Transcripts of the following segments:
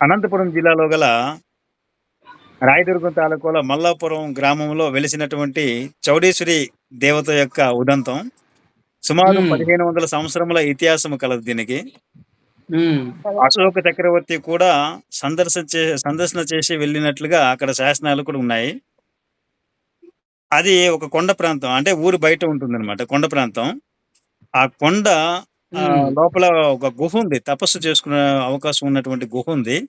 అనంతపురం జిల్లాలో గల రాయదుర్గం తాలూకాలో మల్లాపురం గ్రామంలో వెలిసినటువంటి చౌడేశ్వరి దేవత యొక్క ఉదంతం సుమారు. పదిహేను వందల సంవత్సరముల ఇతిహాసము కలదు దీనికి. అశోక చక్రవర్తి కూడా సందర్శన చే సందర్శన చేసి వెళ్ళినట్లుగా అక్కడ శాసనాలు కూడా ఉన్నాయి. అది ఒక కొండ ప్రాంతం అంటే ఊరు బయట ఉంటుంది కొండ ప్రాంతం. ఆ కొండ ఆ. లోపల ఒక గుహ ఉంది. తపస్సు చేసుకునే అవకాశం ఉన్నటువంటి గుహ ఉంది.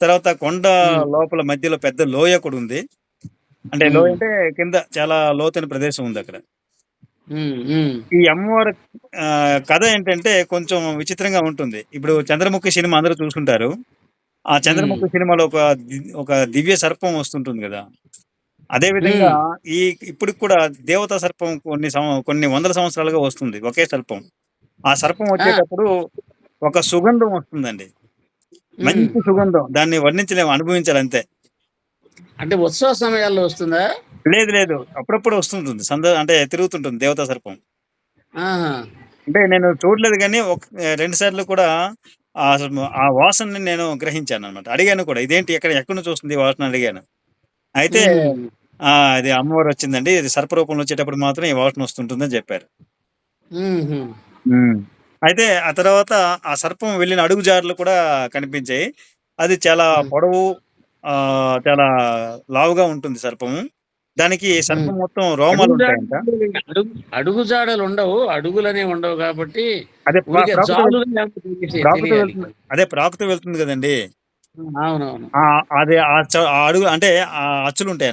తర్వాత కొండ. లోపల మధ్యలో పెద్ద లోయ కూడా ఉంది. అంటే. లోయ అంటే కింద చాలా లోతైన ప్రదేశం ఉంది అక్కడ. ఉమ్, ఉమ్, ఈ అమ్మవారి ఆ, కథ ఏంటంటే కొంచెం విచిత్రంగా ఉంటుంది. ఇప్పుడు చంద్రముఖి సినిమా అందరూ చూసుకుంటారు. ఆ చంద్రముఖి సినిమాలో ఒక ది- ఒక దివ్య సర్పం వస్తుంటుంది కదా. అదే విధంగా ఈ ఇప్పుడు కూడా దేవతా సర్పం కొన్ని సం- కొన్ని వందల సంవత్సరాలుగా వస్తుంది. ఒకే సర్పం. ఆ సర్పం వచ్చేటప్పుడు ఒక సుగంధం వస్తుందండి. మంచి సుగంధం. దాన్ని వర్ణించలేము అనుభవించాలి అంతే. అంటే ఉత్సవ సమయాల్లో వస్తుందా? లేదు లేదు. అప్పుడప్పుడు వస్తుంటుంది. సంద అంటే తిరుగుతుంటుంది దేవతా సర్పం. అంటే నేను చూడలేదు కానీ ఒక రెండు సార్లు కూడా ఆ వాసనని నేను గ్రహించాను అనమాట అడిగాను కూడా ఇదేంటి ఎక్కడ ఎక్కడ ఈ వాసన? అడిగాను. అయితే ఇది అమ్మవారు వచ్చిందండి. ఇది సర్పరూపంలో వచ్చేటప్పుడు మాత్రం ఈ వాసన వస్తుంటుందని చెప్పారు. అయితే ఆ తర్వాత ఆ సర్పం వెళ్ళిన అడుగుజారులు కూడా కనిపించాయి. అది చాలా. పొడవు ఆ చాలా లావుగా ఉంటుంది సర్పము దానికి సర్పం మొత్తం రోమాలు ఉంటాయంట. అడుగు అడుగు జాడలు ఉండవు అడుగులనే ఉండవు కాబట్టి అదే ప్రా- ఊరికే ప్రాకుతూ ప్రాకుతూ తెలియాలి. వెళ్తుంది. అదే ప్రాకుతూ వెళ్తుంది కదండి. అవునవును. ఆ అదే ఆ చ- ఆ అడుగు అంటే ఆ అచ్చులు ఉంటాయి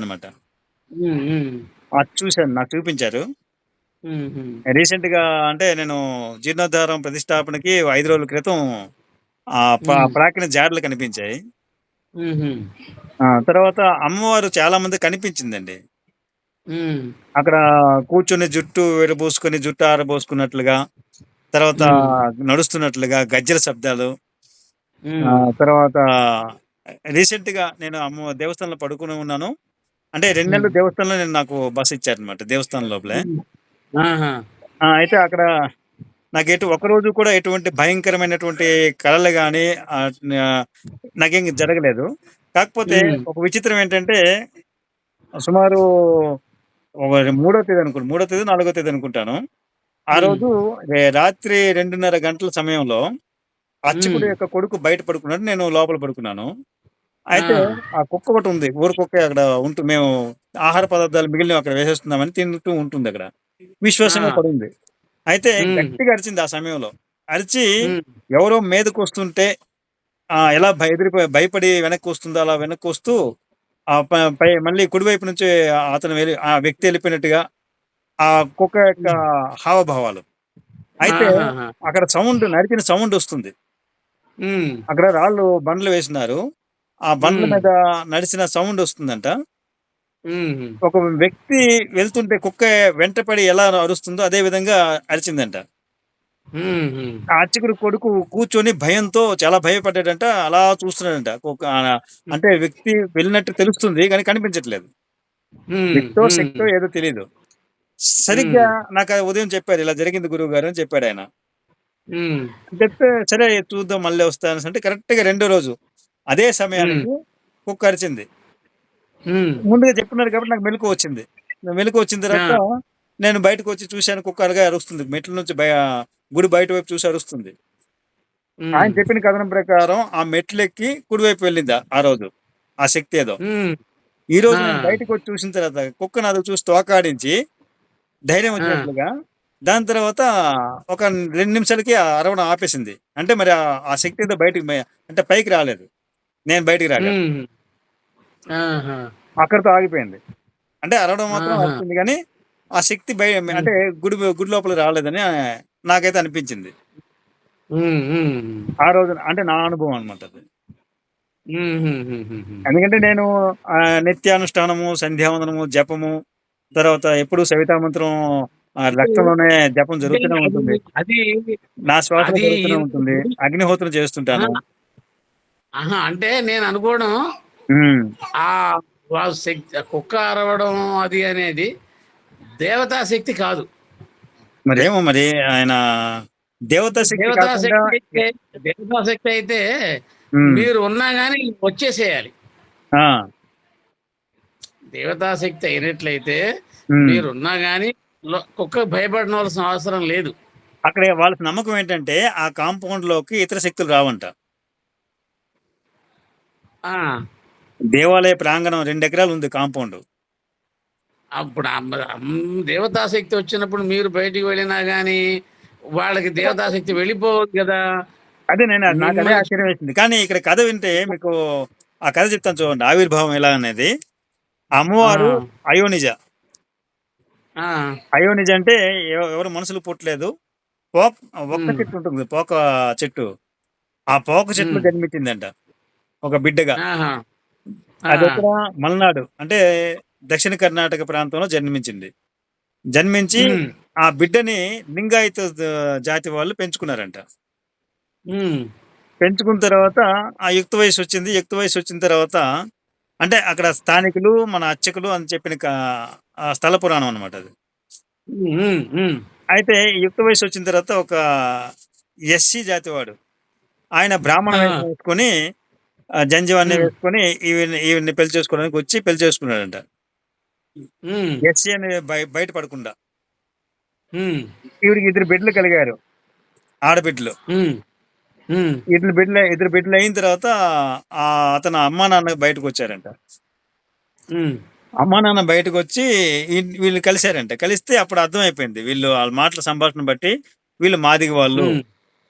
ఉమ్, అది చూశాను నాకు చూపించారు. రీసెంట్గా అంటే నేను జీర్ణోద్ధారం ప్రతిష్టాపనకి ఐదు రోజుల క్రితం ప-. ప్రాకిన జాడలు కనిపించాయి. ఆ తర్వాత అమ్మవారు చాలా మంది కనిపించిందండి. అక్కడ కూర్చొని జుట్టు విరబోసుకొని జుట్టు ఆరబోసుకున్నట్లుగా తర్వాత నడుస్తున్నట్లుగా గజ్జల శబ్దాలు. ఆ తర్వాత రీసెంట్గా నేను అమ్మ దేవస్థానంలో పడుకుని ఉన్నాను. అంటే రెండు నెలలు దేవస్థానంలో నేను నాకు బస్ ఇచ్చారనమాట దేవస్థానం లోపలే. అయితే అక్కడ నాకు ఎటు ఒక రోజు కూడా ఎటువంటి భయంకరమైనటువంటి కళలు కానీ నాకేం జరగలేదు కాకపోతే. ఒక విచిత్రం ఏంటంటే సుమారు మూడో తేదీ అనుకుంటా మూడో తేదీ నాలుగో తేదీ అనుకుంటాను ఆ. రోజు రాత్రి రెండున్నర గంటల సమయంలో అర్చకుడు మ్మ్. యొక్క కొడుకు బయట పడుకున్నాడు నేను లోపల పడుకున్నాను అయితే ఆ. ఆ కుక్క ఒకటి ఉంది ఊరు కుక్క అక్కడ ఉంటూ మేము ఆహార పదార్థాలు మిగిలిన అక్కడ వేసేస్తున్నామని తింటూ ఉంటుంది అక్కడ విశ్వాసంగా. పడింది. అయితే. గట్టిగా అరిచింది ఆ సమయంలో. అరిచి ఎవరో మీదకు వస్తుంటే ఆ ఎలా ఎదిరిపోయి భయపడి వెనక్కి వస్తుందో అలా వెనక్కి వస్తూ ఆ ప- మళ్ళీ కుడివైపు నుంచి అతను వెళ్ళి ఆ వ్యక్తి వెళ్ళిపోయినట్టుగా ఆ కుక్క యొక్క హావభావాలు. అయితే. అక్కడ సౌండ్ నరికిన సౌండ్ వస్తుంది. అక్కడ రాళ్ళు బండ్లు వేసినారు. ఆ బండ్ల. మీద నడిచిన సౌండ్ వస్తుందంట. ఒక వ్యక్తి వెళ్తుంటే కుక్క వెంటపడి ఎలా అరుస్తుందో అదే విధంగా అరిచిందంట. ఉమ్. ఆ అర్చకుడు కొడుకు కూర్చొని భయంతో చాలా భయపడ్డాడంట అలా చూస్తున్నాడంట. కుక్క అంటే వ్యక్తి వెళ్ళినట్టు తెలుస్తుంది కానీ కనిపించట్లేదు. వ్యక్తో. శక్తో ఏదో తెలియదు సరిగ్గా నాకు ఉదయం చెప్పారు ఇలా జరిగింది గురువు గారు అని చెప్పాడు ఆయన. చెప్తే సరే చూద్దాం మళ్ళీ వస్తాను అంటే కరెక్ట్గా రెండో రోజు. అదే సమయానికి కుక్క అరిచింది. ముందుగా చెప్పున్నారు కాబట్టి నాకు మెలకు వచ్చింది. మెలకు వచ్చిన తర్వాత నేను బయటకు వచ్చి చూశాను కుక్క అరగా అరుస్తుంది. మెట్ల నుంచి గుడి బయట వైపు చూసి అరుస్తుంది. ఆయన చెప్పిన కథనం ప్రకారం ఆ మెట్లు ఎక్కి కుడివైపు వెళ్ళింది ఆ- రోజు. ఆ శక్తి ఏదో. ఈ రోజు నేను. బయటకు వచ్చి చూసిన తర్వాత కుక్క నాది చూసి తోకాడించి ధైర్యం వచ్చినట్లుగా దాని తర్వాత ఒక రెండు నిమిషాలకి ఆ అరవడం ఆపేసింది. అంటే మరి ఆ- శక్తి ఏదో బయటికి అంటే పైకి రాలేదు. నేను బయటికి రాలేదు. అక్కడితో ఆగిపోయింది అంటే అరవడం మాత్రం. వచ్చింది కానీ ఆ శక్తి బయ అంటే గుడి గుడి లోపల రాలేదని నాకైతే అనిపించింది. ఆ రోజు అంటే నా అనుభవం అనమాట అది. ఎందుకంటే నేను ఆ, నిత్యానుష్ఠానము సంధ్యావందనము జపము తర్వాత ఎప్పుడు సవితా మంత్రం ఆ, రక్తంలోనే జపం జరుగుతూనే ఉంటుంది అది నా శ్వాస ఉంటుంది అగ్నిహోత్రం చేస్తుంటాను ఆహా అంటే నేను అనుకోవడం. ఆ వాళ్ళ శక్తి కుక్క అరవడం అది అనేది దేవతా శక్తి కాదు. మరి ఏమో మరి ఆయన దేవతా శక్తి దేవతా శక్తి అయితే దేవతా శక్తి అయితే మీరు ఉన్నా కానీ వచ్చేసేయాలి. ఆ, దేవతాశక్తి అయినట్లయితే. మీరున్నా కానీ కుక్క భయపడవలసిన అవసరం లేదు. అక్కడ వాళ్ళ నమ్మకం ఏంటంటే ఆ కాంపౌండ్లోకి ఇతర శక్తులు రావంట. ఆ. దేవాలయ ప్రాంగణం రెండు ఎకరాలు ఉంది కాంపౌండ్. అప్పుడు దేవతాశక్తి వచ్చినప్పుడు మీరు బయటికి వెళ్ళినా కానీ వాళ్ళకి దేవతాశక్తి వెళ్ళిపోవద్దు కదా. అదే నేను నాకు అదే మిమ్మల్ని- ఆశ్చర్యం వేసింది. కానీ ఇక్కడ కథ వింటే మీకు ఆ కథ చెప్తాను చూడండి. ఆవిర్భావం ఎలా అనేది. అమ్మవారు అయోనిజ. అయోనిజ అంటే ఎవ- ఎవరు మనుషులు పుట్టలేదు. పోక ఒక్క. చెట్టు ఉంటుంది. పోక చెట్టు. ఆ పోక చెట్లు మ్. జన్మించిందంట. ఒక బిడ్డగా. అది ఎక్కడ మలనాడు. అంటే దక్షిణ కర్ణాటక ప్రాంతంలో జన్మించింది. జన్మించి ఆ బిడ్డని లింగాయత ద- జాతి వాళ్ళు పెంచుకున్నారంట. పెంచుకున్న తర్వాత ఆ యుక్త వయసు వచ్చింది. యుక్త వయసు వచ్చిన తర్వాత అంటే అక్కడ స్థానికులు మన అర్చకులు అని చెప్పిన క- స్థల పురాణం అనమాట అది. అయితే ఈ యుక్త వయసు వచ్చిన తర్వాత ఒక ఎస్సీ జాతి వాడు ఆయన బ్రాహ్మణ ఆ. వేషం వేసుకొని జంజీవాన్ని. వేసుకొని ఈవిని ఈవిని పెళ్ళి చేసుకోవడానికి వచ్చి పెళ్ళి చేసుకున్నాడంట. ఎస్సీ అని బయ- బయట పడకుండా. ఈవిడికి ఇద్దరు బిడ్డలు కలిగారు. ఆడబిడ్డలు. ఇద్దరు బిడ్డలు ఇద్దరు బిడ్డలు అయిన తర్వాత ఆ అతను అమ్మా నాన్న బయటకు వచ్చారంట. అమ్మా నాన్న బయటకు వచ్చి వీళ్ళు కలిశారంట. కలిస్తే అప్పుడు అర్థమైపోయింది. వీళ్ళు వాళ్ళ మాటల సంభాషణ బట్టి వీళ్ళు మాదిగ వాళ్ళు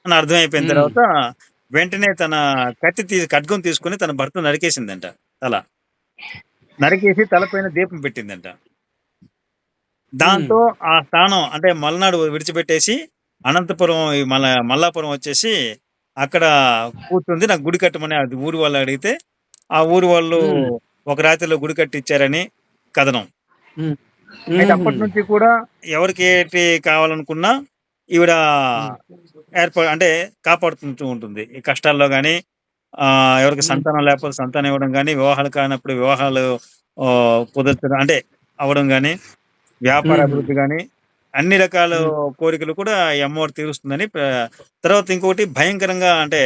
అని అర్థమైపోయిన. తర్వాత వెంటనే తన కత్తి తీసి ఖడ్గం తీసుకుని తన భర్త నరికేసిందంట తల. నరికేసి తలపైన దీపం పెట్టిందంట. దాంతో ఆ స్థానం అంటే మలనాడు విడిచిపెట్టేసి అనంతపురం ఈ మల మల్లాపురం వచ్చేసి అక్కడ కూర్చుంది. నాకు గుడి కట్టమని అది ఊరు వాళ్ళు అడిగితే ఆ ఊరు వాళ్ళు. ఒక రాత్రిలో గుడి కట్టి ఇచ్చారని కథనం అయితే అప్పటి నుంచి కూడా ఎవరికి ఏంటి కావాలనుకున్నా ఈవిడ ఏర్పా అంటే కాపాడుతుంటూ ఉంటుంది ఈ కష్టాల్లో కానీ ఎవరికి. సంతానం లేకపోతే సంతానం ఇవ్వడం కానీ వివాహాలు కానప్పుడు వివాహాలు కుదర్చడం అంటే అవ్వడం కానీ వ్యాపార. అభివృద్ధి కానీ అన్ని రకాల కోరికలు కూడా ఈ అమ్మవారు తీరుస్తుందని తర్వాత ఇంకొకటి భయంకరంగా అంటే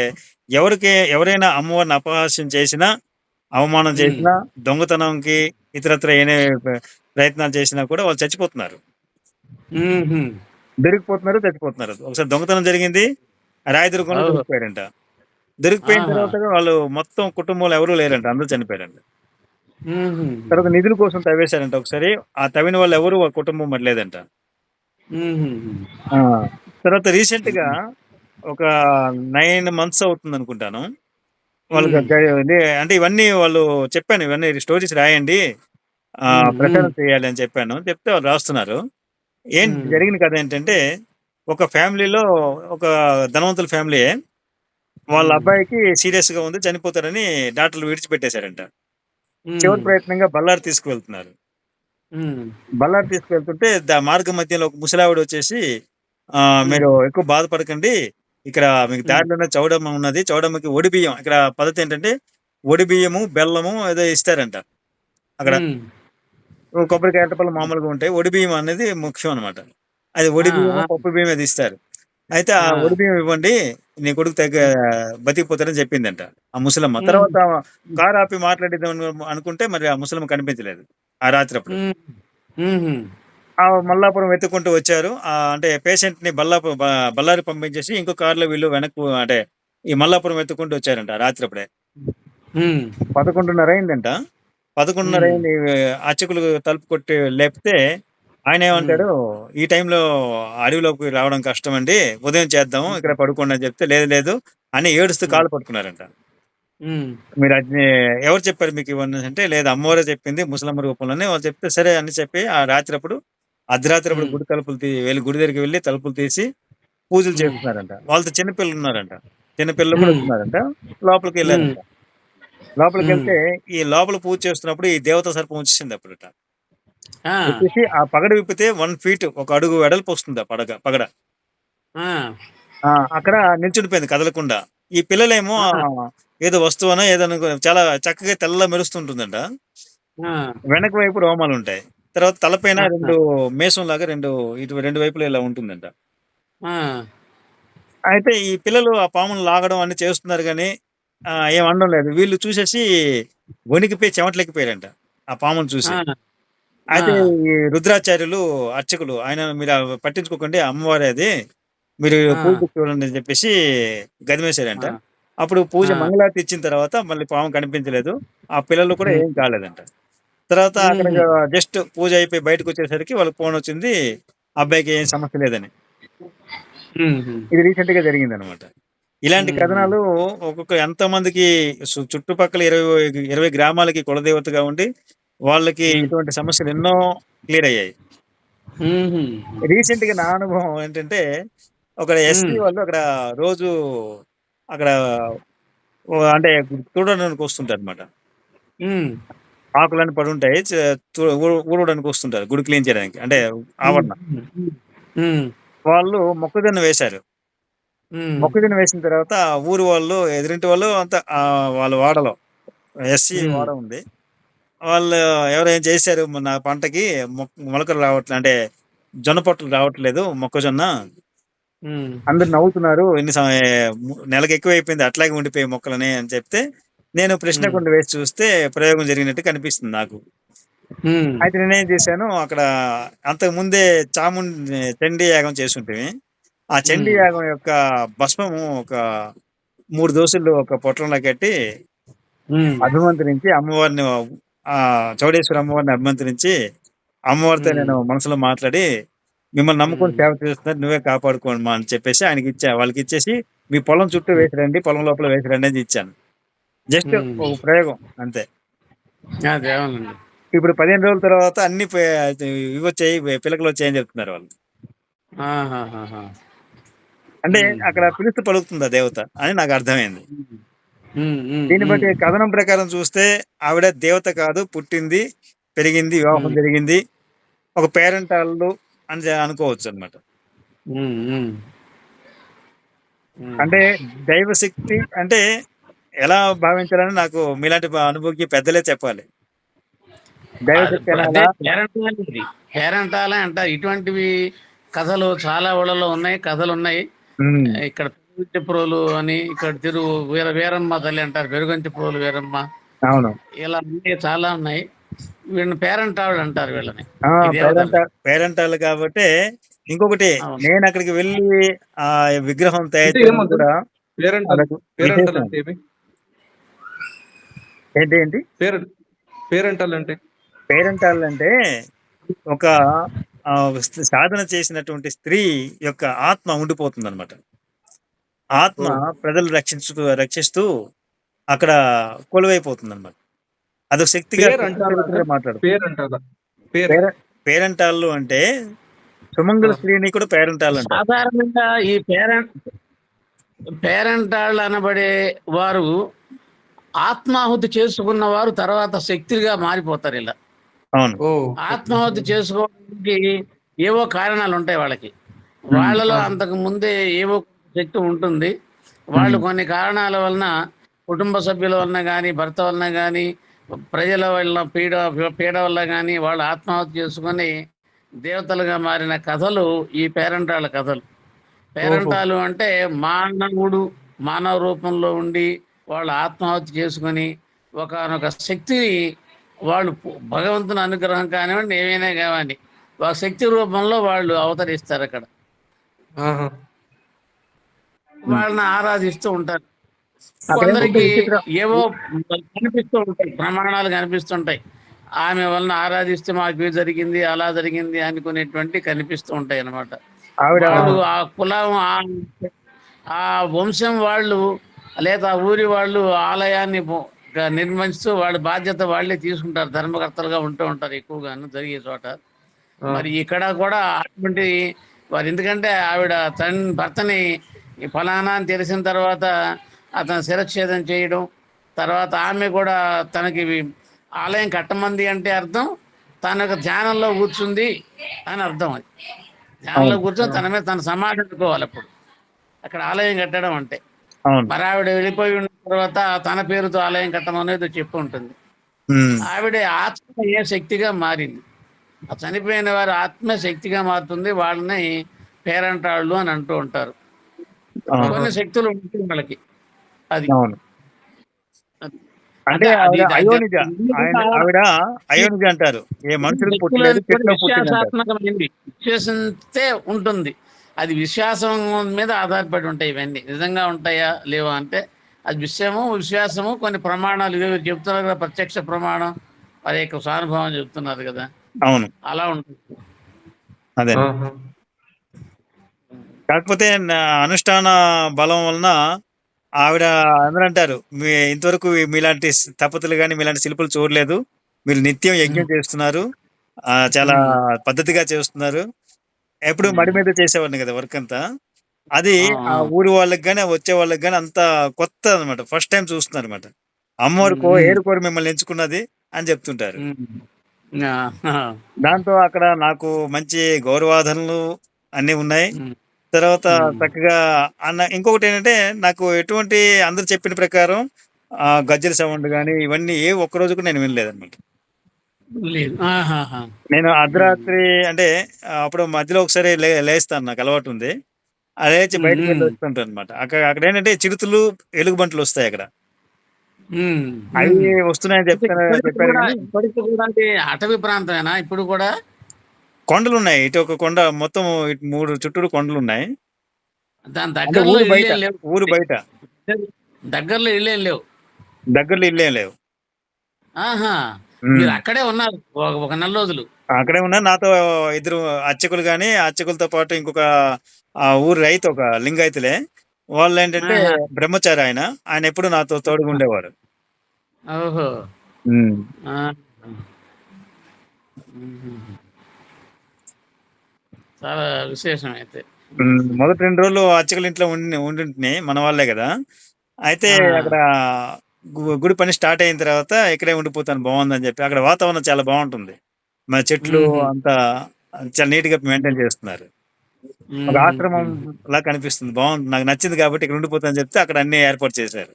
ఎవరికి ఎవరైనా అమ్మవారిని అపహాస్యం చేసినా అవమానం. చేసినా దొంగతనంకి ఇతరత్ర ఏనే ప్రయత్నాలు చేసినా కూడా వాళ్ళు చచ్చిపోతున్నారు దొరికిపోతున్నారు చచ్చిపోతున్నారు ఒకసారి దొంగతనం జరిగింది రాయదుర్గంలో. దొరికిపోయారంట దొరికిపోయిన. తర్వాత వాళ్ళు మొత్తం కుటుంబంలో ఎవరూ లేరంట అందరూ చనిపోయారంట. తర్వాత నిధుల కోసం తవ్వేశారంట ఒకసారి ఆ తవ్విన వాళ్ళు ఎవరు ఆ కుటుంబం మరి లేదంట. తర్వాత రీసెంట్గా ఒక నైన్ మంత్స్ అవుతుంది అనుకుంటాను. వాళ్ళకి అంటే ఇవన్నీ వాళ్ళు చెప్పాను ఇవన్నీ స్టోరీస్ రాయండి. ప్రచారం చేయాలి అని చెప్పాను చెప్తే వాళ్ళు రాస్తున్నారు. ఏం. జరిగిన కథ ఏంటంటే ఒక ఫ్యామిలీలో ఒక ధనవంతుల ఫ్యామిలీ వాళ్ళ. అబ్బాయికి సీరియస్గా ఉంది చనిపోతారని డాక్టర్లు విడిచిపెట్టేశారంట. చివరి ప్రయత్నంగా బళ్ళారి తీసుకువెళ్తున్నారు. బళ్ళారి తీసుకువెళ్తుంటే దా మార్గ మధ్యలో ఒక ముసలావిడ వచ్చేసి ఆ మీరు ఎక్కువ బాధపడకండి. ఇక్కడ మీకు దారిలోనే చౌడమ్మ ఉన్నది. చౌడమ్మకి ఒడి బియ్యం ఇక్కడ పద్ధతి ఏంటంటే ఒడి బియ్యము బెల్లము ఏదో ఇస్తారంట. అక్కడ కొబ్బరికాయ పళ్ళు మామూలుగా ఉంటాయి. ఒడి బియ్యం అనేది ముఖ్యం అన్నమాట. అది ఒడి బియ్యం. పప్పు బియ్యం అది ఇస్తారు అయితే ఆ. ఒడి బియ్యం ఇవ్వండి. నీ కొడుకు తగ్గ బతికిపోతారని చెప్పిందంట. ఆ ముసలమ్మ. తర్వాత కారు ఆపి మాట్లాడిద్దాం అను- అనుకుంటే మరి ఆ ముసలమ్మ కనిపించలేదు. ఆ రాత్రి అప్పుడు. ఆ మల్లాపురం వెతుక్కుంటూ వచ్చారు. ఆ అంటే పేషెంట్ని బల్లాపురం బ- బళ్ళారి పంపించేసి ఇంకో కారులో వీళ్ళు వెనక్కు అంటే ఈ మల్లాపురం వెతుక్కుంటూ వచ్చారంట రాత్రి అప్పుడే. పదకొండున్నర అయిందంట. పదకొండున్నర. అయింది అర్చకులు తలుపు కొట్టి లేపితే ఆయన ఏమంటాడు ఈ టైంలో అడవిలోకి రావడం కష్టం అండి ఉదయం చేద్దాం ఇక్కడ పడుకోండి అని చెప్తే లేదు లేదు అని ఏడుస్తూ కాళ్ళు పట్టుకున్నారంట. మీరు అది ఎవరు చెప్పారు మీకు ఇవన్నీ అంటే లేదు అమ్మవారే చెప్పింది ముసలమ్మ రూపంలోనే వాళ్ళు చెప్తే సరే అని చెప్పి ఆ రాత్రి అప్పుడు అర్ధరాత్రి అప్పుడు. గుడి తలుపులు తీ వెళ్ళి గుడి దగ్గరికి వెళ్ళి తలుపులు తీసి పూజలు. చేస్తున్నారంట వాళ్ళతో చిన్నపిల్లలు ఉన్నారంట. చిన్నపిల్లలు కూడా మ్మ్. ఉన్నారంట. లోపలికి వెళ్ళారంట. లోపలికి. వెళ్తే ఈ లోపల పూజ చేస్తున్నప్పుడు ఈ దేవత సర్పం వచ్చేసింది అప్పుడట. ఆ, వచ్చేసి ఆ పగడ విప్పితే వన్ ఫీట్ ఒక అడుగు వెడల్పు వస్తుంది ఆ పడగ పగడ. ఆ, ఆ, అక్కడ నిల్చుండిపోయింది కదలకుండా. ఈ పిల్లలేమో ఏదో వస్తువునో ఏదో చాలా చక్కగా తెల్ల మెరుస్తుంటుందంట. ఆ, వెనక వైపు రోమాలు ఉంటాయి. తర్వాత తలపైన. రెండు మేసం లాగా రెండు ఇటు రెండు వైపులు ఇలా ఉంటుందంట. ఆ, అయితే ఈ పిల్లలు ఆ పామును లాగడం అన్ని చేస్తున్నారు కానీ ఏం అనడం లేదు వీళ్ళు చూసేసి వణికిపోయి చెమటలెక్కిపోయారంట ఆ పామును చూసి అయితే. ఈ రుద్రాచార్యులు అర్చకులు ఆయన మీరు పట్టించుకోకండి అమ్మవారి అది మీరు. పూజ చూడండి అని చెప్పేసి గదిమేశారంట. అప్పుడు పూజ. మంగళారతి ఇచ్చిన తర్వాత మళ్ళీ పాము కనిపించలేదు ఆ పిల్లలు కూడా. ఏం కాలేదంట తర్వాత అక్కడ. జస్ట్ పూజ అయిపోయి బయటకు వచ్చేసరికి వాళ్ళకి ఫోన్ వచ్చింది అబ్బాయికి ఏం సమస్య లేదని. ఇది రీసెంట్గా జరిగింది అనమాట ఇలాంటి. కథనాలు ఒక్కొక్క ఎంత మందికి సు- చుట్టుపక్కల ఇరవై ఇరవై గ్రామాలకి కులదేవతగా ఉండి వాళ్ళకి. ఇటువంటి సమస్యలు ఎన్నో క్లియర్ అయ్యాయి. రీసెంట్గా నా అనుభవం ఏంటంటే ఒక ఎస్పీ మ్మ్. వాళ్ళు అక్కడ రోజు అక్కడ ఓ అంటే చూడడానికి వస్తుంటారు అనమాట. ఆకులన్నీ పడి ఉంటాయి చ- తూ- ఊ- ఊడవడానికి వస్తుంటారు గుడి క్లీన్ చేయడానికి అంటే ఆవరణ. వాళ్ళు మొక్కజొన్న వేశారు. మొక్కజొన్న వేసిన తర్వాత ఊరు వాళ్ళు ఎదురింటి వాళ్ళు అంతా వాళ్ళ వాడలో ఎస్సీ. వాడ ఉంది వాళ్ళు ఎవరు చేశారు నా పంటకి మొలకలు రావట్లేదు అంటే జొన్న పొట్టలు రావట్లేదు మొక్కజొన్న. అందరు నవ్వుతున్నారు ఎన్ని నెలకు ఎక్కువ అయిపోయింది అట్లాగే ఉండిపోయి మొక్కలని అని చెప్తే నేను ప్రశ్న. కొండ వేసి చూస్తే ప్రయోగం జరిగినట్టు కనిపిస్తుంది నాకు. అయితే నేనేం చేశాను అక్కడ అంతకు ముందే చాముండి చండీ యాగం చేస్తుంటే ఆ చండీ. యాగం యొక్క భస్మము ఒక మూడు దోసులు ఒక పొట్లంలో కట్టి ఉమ్. అభిమంత్రించి అమ్మవారిని ఆ చౌడేశ్వరి అమ్మవారిని అభిమంత్రించి అమ్మవారితో మ్మ్. నేను మనసులో మాట్లాడి మిమ్మల్ని నమ్ముకొని మ్మ్. సేవ చేస్తున్నారు నువ్వే కాపాడుకోండి మా అని చెప్పేసి ఆయనకి ఇచ్చా వాళ్ళకి ఇచ్చేసి మీ పొలం చుట్టూ వేసి రండి పొలం లోపల వేసి రండి అని ఇచ్చాను జస్ట్. ఒక ప్రయోగం అంతే అదే అవునండి ఇప్పుడు పదిహేను రోజుల తర్వాత అన్ని పే- ఇవి వచ్చాయి పిలకలు వచ్చాయని చెప్తున్నారు వాళ్ళు ఆహాహాహా. అంటే. అక్కడ పిలుస్తూ పలుకుతుంది ఆ దేవత అని నాకు అర్థమైంది. దీన్ని బట్టి. కథనం ప్రకారం చూస్తే ఆవిడ దేవత కాదు పుట్టింది పెరిగింది వివాహం. జరిగింది. ఒక పేరెంట్ వాళ్ళు అని అనుకోవచ్చు అనమాట. అంటే దైవశక్తి అంటే ఎలా భావించాలని నాకు మీలాంటి అనుభవజ్ఞ పెద్దలే చెప్పాలి. దైవశక్తి అంటారు. ఇటువంటివి కథలు చాలా ఊళ్ళలో ఉన్నాయి కథలు ఉన్నాయి ఇక్కడ పెరుగంటి ప్రోలు అని ఇక్కడ తిరు వీర వీరమ్మ తల్లి అంటారు పెరుగంటి ప్రోలు వీరమ్మ. అవును. ఇలా ఉన్నాయి చాలా ఉన్నాయి. వీళ్ళని పేరెంట్ ఆవిడ అంటారు వీళ్ళని. పేరెంట పేరెంటాలు కాబట్టి ఇంకొకటి. నేను అక్కడికి వెళ్ళి ఆ విగ్రహం తయారు? కూడా ఏంటి ఏంటి? పేరెంట్ పేరెంటల్ అంటే? పేరెంటాల్ అంటే ఒక ఆ, సాధన చేసినటువంటి స్త్రీ యొక్క ఆత్మ ఉండిపోతుంది అనమాట ఆత్మ. ప్రజలు రక్షించు రక్షిస్తూ అక్కడ కొలువైపోతుంది అనమాట అదొక శక్తిగా మాట్లాడు పేరెంటాళ్ళు అంటే సుమంగళ స్త్రీని కూడా పేరెంటాళ్ళు సాధారణంగా ఈ పేరెంట్ పేరెంటాళ్ళు అనబడే వారు ఆత్మాహుతి చేసుకున్న వారు తర్వాత శక్తిగా మారిపోతారు ఇలా. అవును. ఓ. ఆత్మాహుతి చేసుకోవడానికి ఏవో కారణాలు ఉంటాయి వాళ్ళకి. వాళ్ళలో. అంతకు ముందే ఏవో శక్తి ఉంటుంది. వాళ్ళు. కొన్ని కారణాల వలన కుటుంబ సభ్యుల వలన కానీ భర్త వలన కానీ ప్రజల వలన పీడ పీడ వల్ల కానీ వాళ్ళు ఆత్మాహుతి చేసుకొని దేవతలుగా మారిన కథలు ఈ పేరెంటాళ్ళ కథలు. పేరెంటాలు అంటే మానవుడు మానవ రూపంలో ఉండి వాళ్ళు ఆత్మాహుతి చేసుకొని ఒకనొక శక్తిని వాళ్ళు భగవంతుని అనుగ్రహం కానివ్వండి ఏమైనా కావాలి ఒక శక్తి రూపంలో వాళ్ళు అవతరిస్తారు అక్కడ. వాళ్ళని ఆరాధిస్తూ ఉంటారు కొందరికి. ఏవో కనిపిస్తూ ఉంటాయి ప్రమాణాలు కనిపిస్తుంటాయి ఆమె వలన ఆరాధిస్తే మాకు ఇది జరిగింది అలా జరిగింది అనుకునేటువంటి కనిపిస్తూ ఉంటాయి అన్నమాట ఆవిడ వాళ్ళు ఆ కులం ఆ- వంశం వాళ్ళు లేదా ఊరి వాళ్ళు ఆలయాన్ని నిర్మిస్తూ వాళ్ళ బాధ్యత వాళ్ళే తీసుకుంటారు. ధర్మకర్తలుగా ఉంటూ ఉంటారు ఎక్కువగాను జరిగే చోట. మరి ఇక్కడ కూడా అటువంటి వారు ఎందుకంటే ఆవిడ తన భర్తని ఫలానా అని తెలిసిన తర్వాత అతను శిరచ్ఛేదం చేయడం తర్వాత ఆమె కూడా తనకి ఆలయం కట్టమంది అంటే అర్థం తన యొక్క ధ్యానంలో కూర్చుంది అని అర్థం అది. ధ్యానంలో. కూర్చొని తన మీద తన సమాధి అప్పుడు. అక్కడ ఆలయం కట్టడం అంటే. మరి ఆవిడ వెళ్ళిపోయి ఉన్న తర్వాత తన పేరుతో ఆలయం కట్టడం అనేది చెప్పి ఉంటుంది. ఆవిడ ఆత్మ ఏ శక్తిగా మారింది? ఆ చనిపోయిన వారి ఆత్మ శక్తిగా మారుతుంది వాళ్ళని పేరంటాళ్ళు అని అంటూ ఉంటారు. కొన్ని శక్తులు ఉంటాయి వాళ్ళకి. అది. అంటే ఆవిడ అయోనిజ. ఆవిడ అంటారు. ఏ మనుషులకు పుట్టలేదు విశ్వాసాత్మకమైంది ఉంటుంది. అది విశ్వాసం మీద ఆధారపడి ఉంటాయి ఇవన్నీ. నిజంగా ఉంటాయా లేవా అంటే అది విషయము విశ్వాసము కొన్ని ప్రమాణాలు ఇవి. చెప్తున్నారు కదా ప్రత్యక్ష ప్రమాణం వారి యొక్క స్వానుభవం చెప్తున్నారు కదా. అవును. అలా ఉంటుంది. అదే. కాకపోతే అనుష్ఠాన బలం వలన ఆవిడ అందరూ అంటారు మీ ఇంతవరకు మీలాంటి తపతులు కానీ మీలాంటి శిల్పులు చూడలేదు. మీరు నిత్యం యజ్ఞం చేస్తున్నారు. ఆ, చాలా పద్ధతిగా చేస్తున్నారు. ఎప్పుడు మడి మీద చేసేవాడిని కదా వర్క్ అంతా అది ఆ. ఊరి వాళ్ళకి కానీ వచ్చే వాళ్ళకి కానీ అంత కొత్త అనమాట ఫస్ట్ టైం చూస్తున్నారు అనమాట అమ్మవారికో మ్మ్. ఏడుకోరు మిమ్మల్ని ఎంచుకున్నది అని చెప్తుంటారు. దాంతో అక్కడ నాకు మంచి గౌరవాదనలు అన్ని ఉన్నాయి. తర్వాత. చక్కగా అన్న ఇంకొకటి ఏంటంటే నాకు ఎటువంటి అందరు చెప్పిన ప్రకారం ఆ గజ్జల సౌండ్ కానీ ఇవన్నీ ఏ ఒక్క రోజు కూడా నేను వినలేదన్నమాట లేదు. నేను అర్ధరాత్రి అంటే అప్పుడు మధ్యలో ఒకసారి లేస్తాను నాకు అలవాటు ఉంది లేచి బయటకు వెళ్ళి. వస్తుంటాను అనమాట అక్కడ అక్కడ ఏంటంటే చిరుతులు ఎలుగుబంట్లు వస్తాయి అక్కడ. అవి. వస్తున్నాయని చెప్పారు అటవీ ప్రాంతమేనా? ఇప్పుడు కూడా? కొండలు ఉన్నాయి ఇటు ఒక కొండ మొత్తం మూడు చుట్టూరు కొండలు ఉన్నాయి దాని దగ్గరలో ఊరు బయట ఊరు బయట. దగ్గరలో ఇళ్ళేం లేవు. దగ్గరలో ఇల్లేం లేవు. ఆహా. మీరు అక్కడే ఉన్నారు ఒక- నెల రోజులు. అక్కడే ఉన్నా నాతో ఇద్దరు అర్చకులు కానీ అర్చకులతో పాటు ఇంకొక ఆ ఊరు రైతు ఒక లింగాయతులే. వాళ్ళు ఏంటంటే. బ్రహ్మచారి ఆయన. ఆయన ఎప్పుడు నాతో తోడుగా ఓహో. మ్మ్. చాలా విశేషం అయితే. మొదటి రెండు రోజులు అర్చకుల ఇంట్లో ఉండి ఉండింటిని మన వాళ్ళే కదా. అయితే. అక్కడ గుడి పని స్టార్ట్ అయిన తర్వాత ఇక్కడే ఉండిపోతాను బాగుందని చెప్పి. అక్కడ వాతావరణం చాలా బాగుంటుంది. మన చెట్లు. అంతా చాలా నీట్గా మెయింటైన్ చేస్తున్నారు. ఒక ఆశ్రమం లా కనిపిస్తుంది. బాగుంది నాకు నచ్చింది కాబట్టి ఇక్కడ ఉండిపోతాను చెప్తే అక్కడ అన్ని ఏర్పాటు చేశారు.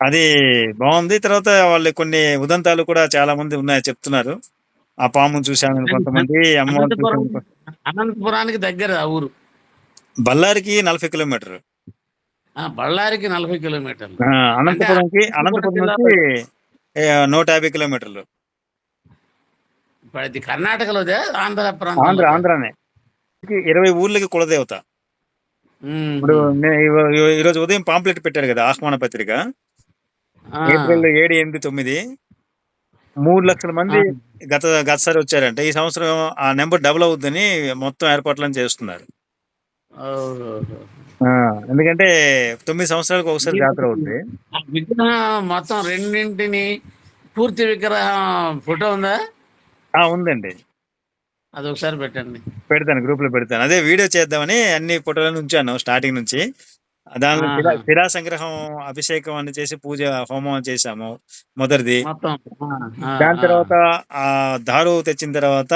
అది బాగుంది. తర్వాత వాళ్ళు కొన్ని ఉదంతాలు కూడా చాలా మంది ఉన్నాయి చెప్తున్నారు. ఆ పామును చూశాను కొంతమంది అనంతపురానికి దగ్గర ఊరు. బళ్ళారికి నలభై కిలోమీటర్. బళ్ళారికి నలభై కిలోమీటర్లు. అనంతపురంకి అనంతపురం నుంచి నూట యాభై కిలోమీటర్లు. ఇప్పుడు అది కర్ణాటకలోదే ఆంధ్ర ఆంధ్ర ప్రాంతం ఆంధ్రానే ఇరవై ఊర్లకి కులదేవత. ఇప్పుడు ఈరోజు ఉదయం పాంప్లెట్ పెట్టారు కదా ఆహ్వాన పత్రిక. ఏప్రిల్ ఏడు ఎనిమిది తొమ్మిది. మూడు లక్షల మంది గత గతసారి వచ్చారంటే. ఈ సంవత్సరం ఆ నెంబర్ డబుల్ అవుద్దని మొత్తం ఏర్పాట్లను చేస్తున్నారు. ఎందుకంటే తొమ్మిది సంవత్సరాలకు ఒకసారి జాతర అవుద్ది విగ్రహం మొత్తం రెండింటిని పూర్తి విగ్రహం ఫోటో ఉందా? ఆ ఉందండి. అది ఒకసారి పెట్టండి. పెడతాను గ్రూప్లో పెడతాను. అదే వీడియో చేద్దామని అన్ని ఫోటోలను ఉంచాను స్టార్టింగ్ నుంచి. దానిలో. శిలా సంగ్రహం అభిషేకం అని చేసి పూజ హోమం అని చేశాము మొదటిది. దాని. తర్వాత ఆ దారు తెచ్చిన తర్వాత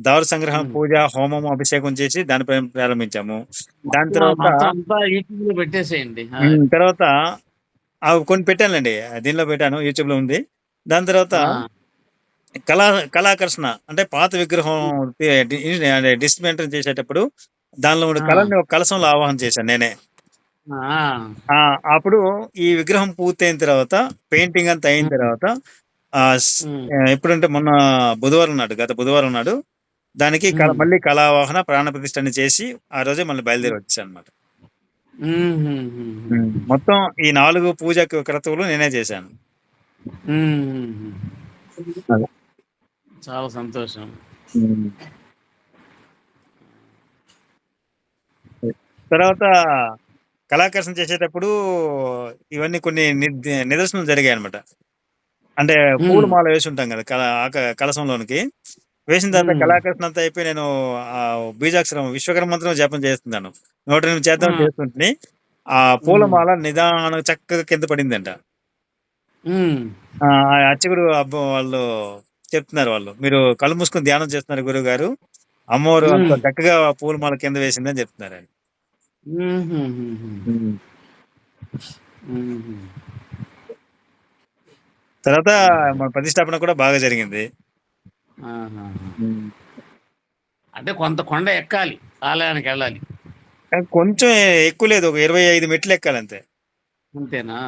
దారు సంగ్రహం. పూజ హోమం అభిషేకం చేసి దాని ప్ర- ప్రారంభించాము. దాని తర్వాత పెట్టేసేయండి. తర్వాత ఆ కొన్ని పెట్టానులేండి దీనిలో పెట్టాను యూట్యూబ్లో ఉంది. దాని తర్వాత కళా కళాకర్షణ అంటే పాత విగ్రహం డిస్మెంటల్ చేసేటప్పుడు దానిలో ఉండే. కళని ఒక కలసంలో ఆవాహన చేశాను నేనే. అప్పుడు ఈ విగ్రహం పూర్తయిన తర్వాత పెయింటింగ్ అంతా అయిన. తర్వాత ఎప్పుడంటే మొన్న బుధవారం నాడు గత బుధవారం నాడు దానికి. మళ్ళీ కళావాహన ప్రాణ ప్రతిష్టని చేసి ఆ రోజే మళ్ళీ బయలుదేరి వచ్చాను అనమాట. మొత్తం ఈ నాలుగు పూజా క్రతువులు నేనే చేశాను. చాలా సంతోషం. తర్వాత కళాకర్షణ చేసేటప్పుడు ఇవన్నీ కొన్ని నిదర్శనలు జరిగాయి అనమాట అంటే పూల. మాల వేసి ఉంటాం కదా కళ ఆక- కలశంలోనికి. వేసిన తర్వాత మ్మ్. కళాకర్షణ అంతా అయిపోయి నేను ఆ బీజాక్షరం విశ్వకర్మ మంత్రం జపం చేస్తున్నాను నూట ఎనిమిది చేద్దాం. చేస్తుంటే ఆ పూలమాల నిదానం చక్కగా కింద పడిందంట అర్చకుడు అబ్బో వాళ్ళు చెప్తున్నారు వాళ్ళు మీరు కళ్ళు మూసుకొని ధ్యానం చేస్తున్నారు గురువు గారు అమ్మవారు అంత. చక్కగా పూలమాల కింద వేసిందని చెప్తున్నారు ఆయన. తర్వాత మన ప్రతిష్టాపన కూడా బాగా జరిగింది. అంటే కొంత కొండ ఎక్కాలి ఆలయానికి వెళ్ళాలి. కొంచెం ఎక్కువ లేదు ఒక ఇరవై ఐదు మెట్లు ఎక్కాలి అంతే. అంతేనా?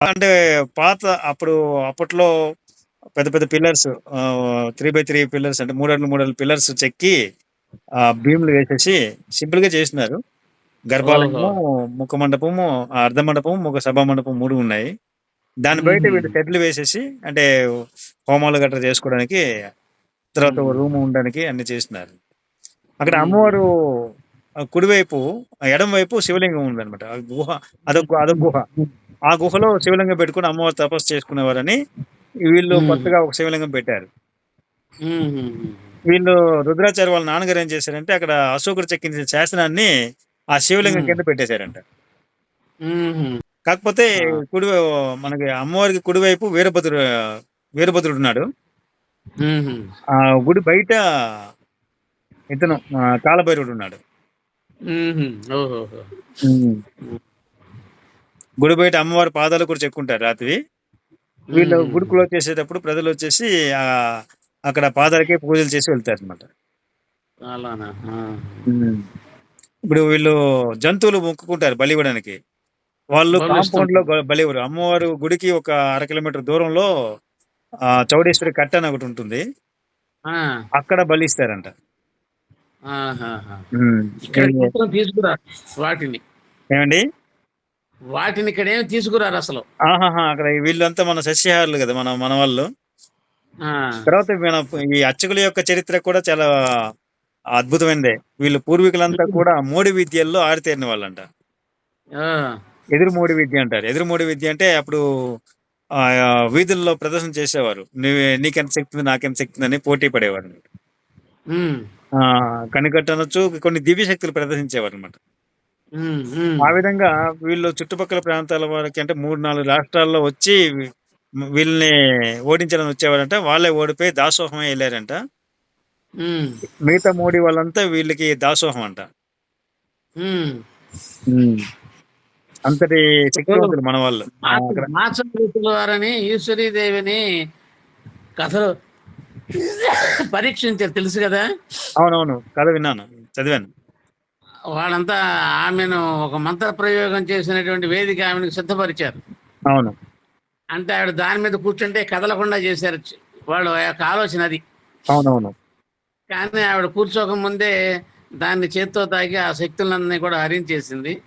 అంటే పాత అప్పుడు అప్పట్లో పెద్ద పెద్ద pillars three by three pillars అంటే మూడేళ్ళు మూడేళ్ళు పిల్లర్స్ చెక్కి ఆ భీములు వేసేసి సింపుల్గా చేసినారు గర్భాలయము ముఖ మండపము అర్ధ మండపం ఒక సభా మండపం మూడు ఉన్నాయి. దాని బయట. వీళ్ళు షెడ్లు వేసేసి అంటే హోమాలు గట్రా చేసుకోవడానికి తర్వాత రూమ్ ఉండడానికి అన్ని చేసినారు అక్కడ మ్మ్. అమ్మవారు కుడివైపు ఎడం వైపు శివలింగం ఉందన్నమాట గుహ అదొక అదొక గుహ ఆ గుహలో శివలింగం పెట్టుకుని అమ్మవారు తపస్సు చేసుకునేవారని వీళ్ళు. కొత్తగా ఒక శివలింగం పెట్టారు. వీళ్ళు రుద్రాచార్య వాళ్ళ నాన్నగారు ఏం చేశారంటే అక్కడ అశోకుడు చెక్కించిన శాసనాన్ని ఆ శివలింగం. కింద పెట్టేశారంట. కాకపోతే ఆ. కుడి మనకి అమ్మవారికి కుడివైపు వీరభద్రుడు వీరభద్రుడు ఉన్నాడు. ఆ గుడి బయట ఇతను ఆ, కాలభైరవుడు ఉన్నాడు. ఓహోహో. గుడి బయట అమ్మవారి పాదాలు కూడా చెక్కుంటారు రాత్రి వీళ్ళు. గుడి క్లోజ్ చేసేటప్పుడు ప్రజలు వచ్చేసి ఆ అక్కడ పాదాలకే పూజలు చేసి వెళ్తారు అనమాట అలానా ఆ. ఇప్పుడు వీళ్ళు జంతువులు మొక్కుకుంటారు బలి ఇవ్వడానికి వాళ్ళు కాంపౌండ్లో ఇస్తాం. గ- బలి ఇవ్వరు అమ్మవారు గుడికి ఒక అర కిలోమీటర్ దూరంలో ఆ చౌడేశ్వరి కట్ట అని ఒకటి ఉంటుంది. అక్కడ బలి ఇస్తారంట ఆహాహా. ఉమ్. ఇక్కడ మాత్రం తీసుకురారు వాటిని. ఏమండి? వాటిని ఇక్కడ ఏమి తీసుకురారు అసలు? అక్కడ వీళ్ళంతా మన సస్యాహారులు కదా మన మన వాళ్ళు. తర్వాత మన ఈ అర్చకుల యొక్క చరిత్ర కూడా చాలా అద్భుతమైనదే వీళ్ళు పూర్వీకులంతా కూడా మోడి విద్యల్లో ఆరితేరిన వాళ్ళంట. ఆ. ఎదురు మోడి విద్య అంటారు ఎదురు మోడి విద్య అంటే అప్పుడు ఆ, వీధుల్లో ప్రదర్శన చేసేవారు నువ్వు నీకెంత శక్తి ఉంది నాకెంత శక్తి ఉంది అని పోటీ పడేవారు మ్మ్. ఆ, కనికట్టనొచ్చు కొన్ని దివ్య శక్తులు ప్రదర్శించేవారు అనమాట. ఆ విధంగా వీళ్ళు చుట్టుపక్కల ప్రాంతాల వారికి అంటే మూడు నాలుగు రాష్ట్రాల్లో వచ్చి వీళ్ళని ఓడించడానికి వచ్చేవారంట వాళ్ళే ఓడిపోయి దాసోహం వెళ్ళారంట. మిగతా మోడీ వాళ్ళంతా వీళ్ళకి దాసోహం అంట. అంతటి శక్తివంతులు మన వాళ్ళు. వారని ఈశ్వరీదేవిని కథలు పరీక్షించారు తెలుసు కదా? అవునవును కథ విన్నాను చదివాను. వాళ్ళంతా ఆమెను ఒక మంత్ర ప్రయోగం చేసినటువంటి వేదిక ఆమెను సిద్ధపరిచారు. అవును. అంటే ఆవిడ దాని మీద కూర్చుంటే కదలకుండా చేశారు. వాళ్ళు యొక్క ఆలోచన అది. అవునవును. కానీ ఆవిడ కూర్చోక ముందే దాన్ని చేత్తో తాకి ఆ శక్తులన్నీ కూడా హరించేసింది.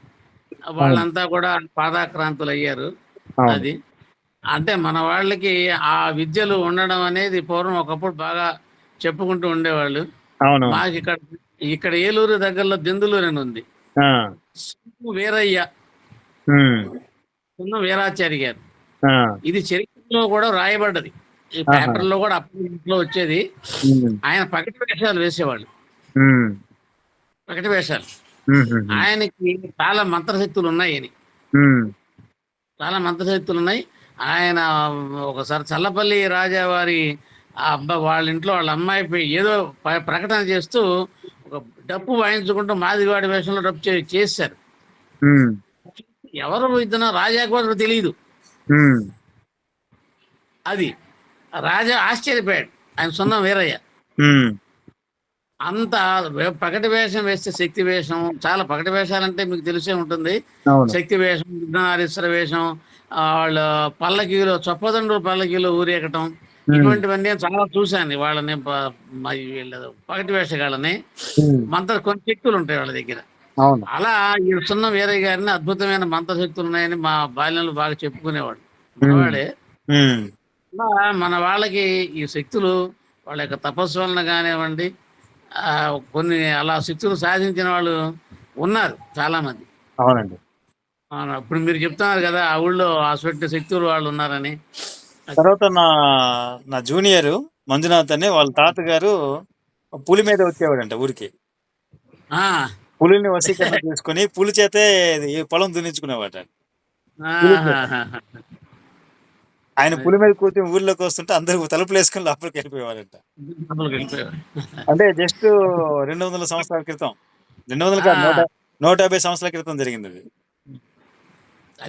వాళ్ళంతా కూడా పాదాక్రాంతులు అయ్యారు. అది. అంటే మన వాళ్ళకి ఆ విద్యలు ఉండడం అనేది పూర్వం ఒకప్పుడు బాగా చెప్పుకుంటూ ఉండేవాళ్ళు. మాకు ఇక్కడ ఇక్కడ ఏలూరు దగ్గరలో దెందులూరు అని ఉంది. వీరయ్య. ఉమ్, సున్నం వీరాచారి గారు. ఇది చరిత్రలో కూడా రాయబడ్డది. ఈ ఆహా. పేపర్లో కూడా అప్పట్లో వచ్చేది. ఆయన పగటి వేషాలు వేసేవాళ్ళు. పగటి వేషాలు. ఆయనకి చాలా మంత్రశక్తులు ఉన్నాయని ఉమ్, చాలా మంత్రశక్తులు ఉన్నాయి ఆయన ఒకసారి చల్లపల్లి రాజావారి ఆ అబ్బా వాళ్ళ ఇంట్లో వాళ్ళ అమ్మాయి ఏదో ప్రకటన చేస్తూ ఒక డప్పు వాయించుకుంటూ మాదివాడి వేషంలో డప్పు చేశారు. ఎవరు ఇద్దరు రాజా కూడా తెలియదు. అది. రాజా ఆశ్చర్యపోయాడు. ఆయన సొంతం వీరయ్య. అంత పగటి వేషం వేస్తే శక్తి వేషం. చాలా పగటి వేషాలంటే మీకు తెలిసే ఉంటుంది. శక్తి వేషం విఘ్నారీశ్వర వేషం వాళ్ళ పల్లకీలో చొప్పదండ్రుల పల్లకీలో ఊరేగటం ఉమ్, ఇటువంటివన్నీ చాలా చూశాను. వాళ్ళని పగటి వేషగాళ్ళని. మంత్ర కొన్ని శక్తులు ఉంటాయి వాళ్ళ దగ్గర. అలా ఈ సున్న వీర గారిని అద్భుతమైన మంత్ర శక్తులు ఉన్నాయని మా బాల్యంలో బాగా చెప్పుకునేవాడు. మనవాడే. మన వాళ్ళకి ఈ శక్తులు వాళ్ళ యొక్క తపస్సు వలన కానివ్వండి కొన్ని అలా శక్తులు సాధించిన వాళ్ళు ఉన్నారు చాలా మంది అవునండి. అవును, ఇప్పుడు మీరు చెప్తున్నారు కదా ఆ ఊళ్ళో ఆ సొట్టి శక్తులు వాళ్ళు ఉన్నారని. తర్వాత నా నా జూనియర్ మంజునాథ్ అని వాళ్ళ తాతగారు పులి మీద వచ్చేవాడంట ఊరికి. ఆ, పులిని వశీకరణ చేసుకుని పులి చేతే పొలం దున్నించుకునేవాట. ఆయన పులి మీద కూర్చొని ఊర్లోకి వస్తుంటే అందరూ తలుపులు వేసుకుని లోపలికి వెళ్ళిపోయేవారంట. అంటే జస్ట్ రెండు వందల సంవత్సరాల క్రితం. రెండు వందల కాదు, నూట నూట యాభై సంవత్సరాల క్రితం జరిగింది అది.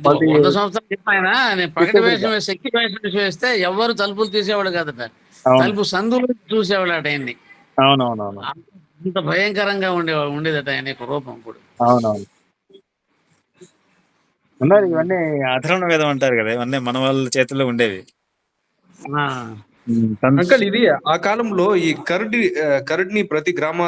వంద సంవత్సరాలు పగటి వేషం శక్తి వేషం వేస్తే ఎవరు తలుపులు తీసేవాడు కదట తలుపు సందులు చూసేవాడు అట ఆయన్ని అవునవునవును. అంత భయంకరంగా ఉండే ఉండేదట ఆయన యొక్క రూపం ఇప్పుడు అవునవును. ఉన్నారు ఇవన్నీ అధర్వణ వేదం అంటారు కదా ఇవన్నీ మన వాళ్ళ చేతుల్లో ఉండేవి. అంకల్ ఇది ఆ కాలంలో ఈ కరడి కరడిని ప్రతి గ్రామ